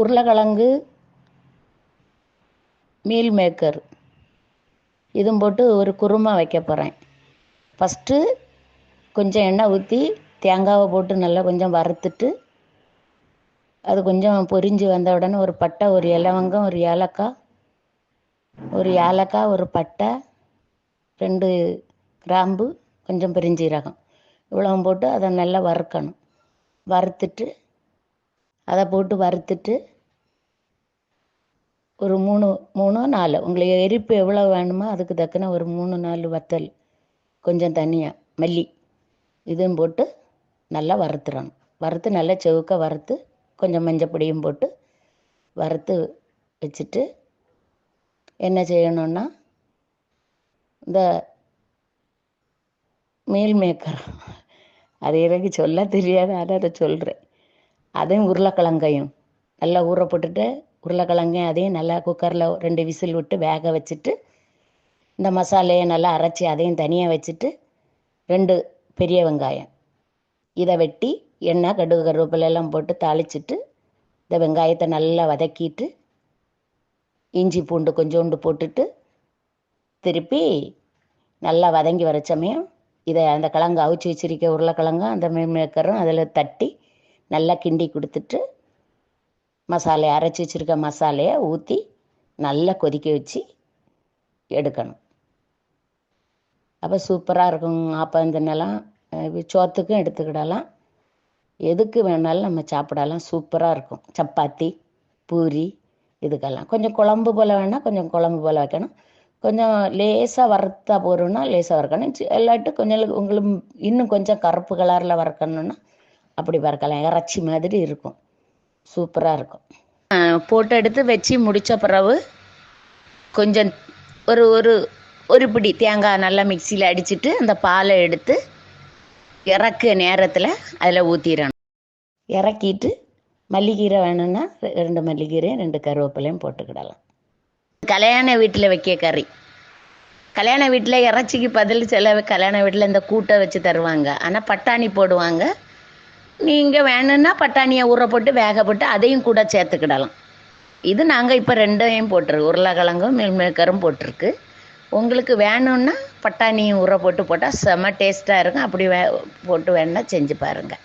உருளைக்கிழங்கு meal maker இதுவும் போட்டு ஒரு குருமா வைக்க போகிறேன் ஃபஸ்ட்டு கொஞ்சம் எண்ணெய் ஊற்றி தேங்காவை போட்டு நல்லா கொஞ்சம் வறுத்துட்டு அது கொஞ்சம் பொரிஞ்சு வந்த உடனே ஒரு பட்டை ஒரு இலவங்கம் ஒரு ஏலக்காய் ஒரு ஏலக்காய் ஒரு பட்டை ரெண்டு கிராம்பு கொஞ்சம் பெருஞ்சீரகம். இவ்வளவும் போட்டு அதை நல்லா வறுக்கணும். வறுத்துட்டு அதை போட்டு வறுத்துட்டு ஒரு மூணு மூணோ நாலு. உங்களுக்கு எரிப்பு எவ்வளோ வேணுமோ அதுக்கு தக்கன ஒரு மூணு நாலு வத்தல். கொஞ்சம் தனியாக மல்லி. இதுவும் போட்டு நல்லா வறுத்துறணும் வறுத்து நல்லா செவுக்க வறுத்து கொஞ்சம் மஞ்சப்பொடியும் போட்டு வறுத்து வச்சுட்டு என்ன செய்யணுன்னா இந்த மீல் மேக்கர் அது எனக்கு சொல்ல தெரியாது ஆனால் அதை சொல்கிறேன் அதையும் உருளைக்கிழங்கையும் நல்லா ஊற போட்டுட்டு உருளைக்கிழங்கையும் அதையும் நல்லா குக்கரில் ரெண்டு விசில் விட்டு வேக வச்சுட்டு இந்த மசாலையை நல்லா அரைச்சி அதையும் தனியாக வச்சுட்டு ரெண்டு பெரிய வெங்காயம். இதை வெட்டி எண்ணெய் கடுகு கருவேப்பிலை எல்லாம் போட்டு தாளிச்சிட்டு இந்த வெங்காயத்தை நல்லா வதக்கிட்டு இஞ்சி பூண்டு கொஞ்சோண்டு போட்டுட்டு திருப்பி நல்லா வதங்கி வர சமயம் இதை அந்த கிழங்கு அவிச்சு வச்சிருக்க உருளைக்கிழங்கும் அந்த மீன் மேக்கரும் அதில் தட்டி நல்லா கிண்டி கொடுத்துட்டு மசாலையை அரைச்சி வச்சிருக்க மசாலையை ஊற்றி நல்லா கொதிக்க வச்சு எடுக்கணும். அப்போ சூப்பராக இருக்கும். ஆப்பம் தின்னலாம் சோத்துக்கும் எடுத்துக்கிடலாம். எதுக்கு வேணாலும் நம்ம சாப்பிடலாம். சூப்பராக இருக்கும். சப்பாத்தி பூரி இதுக்கெல்லாம். கொஞ்சம் குழம்பு போல் வேணால் கொஞ்சம் குழம்பு போல் வைக்கணும். கொஞ்சம் லேசாக வறுத்தா போகிறோன்னா லேசாக வறுக்கணும். சி- இல்லாட்டி கொஞ்சம் உங்களுக்கு இன்னும் கொஞ்சம் கருப்பு கலரில் வறுக்கணுன்னா அப்படி வறுக்கலாம் இறைச்சி மாதிரி இருக்கும். சூப்பராக இருக்கும். போட்டு எடுத்து வச்சு முடித்த பிறகு கொஞ்சம் ஒரு ஒரு ஒரு பிடி தேங்காய் நல்லா மிக்சியில் அடிச்சிட்டு அந்த பாலை எடுத்து இறக்க நேரத்தில் அதில் ஊற்றிடணும் இறக்கிட்டு மல்லிக்கீரை வேணும்னா ரெண்டு மல்லிக்கீரையும் ரெண்டு கருவேப்பிலையும் போட்டுக்கிடலாம். கல்யாண வீட்டில் வைக்க கறி. கல்யாண வீட்டில் இறைச்சிக்கு பதில் சில கல்யாண வீட்டில் இந்த கூட்டை வச்சு தருவாங்க. ஆனால் பட்டாணி போடுவாங்க. நீங்கள் வேணும்னா பட்டாணியை ஊற போட்டு வேக போட்டு அதையும் கூட சேர்த்துக்கிடலாம். இது நாங்கள் இப்போ ரெண்டையும் போட்டிருக்கு. உருளைக்கிழங்கும் மீல்மேக்கரும் போட்டிருக்கு. உங்களுக்கு வேணும்னா பட்டாணியும் ஊற போட்டு போட்டால் செம டேஸ்ட்டாக இருக்கும். அப்படி வே போட்டு வேணால் செஞ்சு பாருங்கள்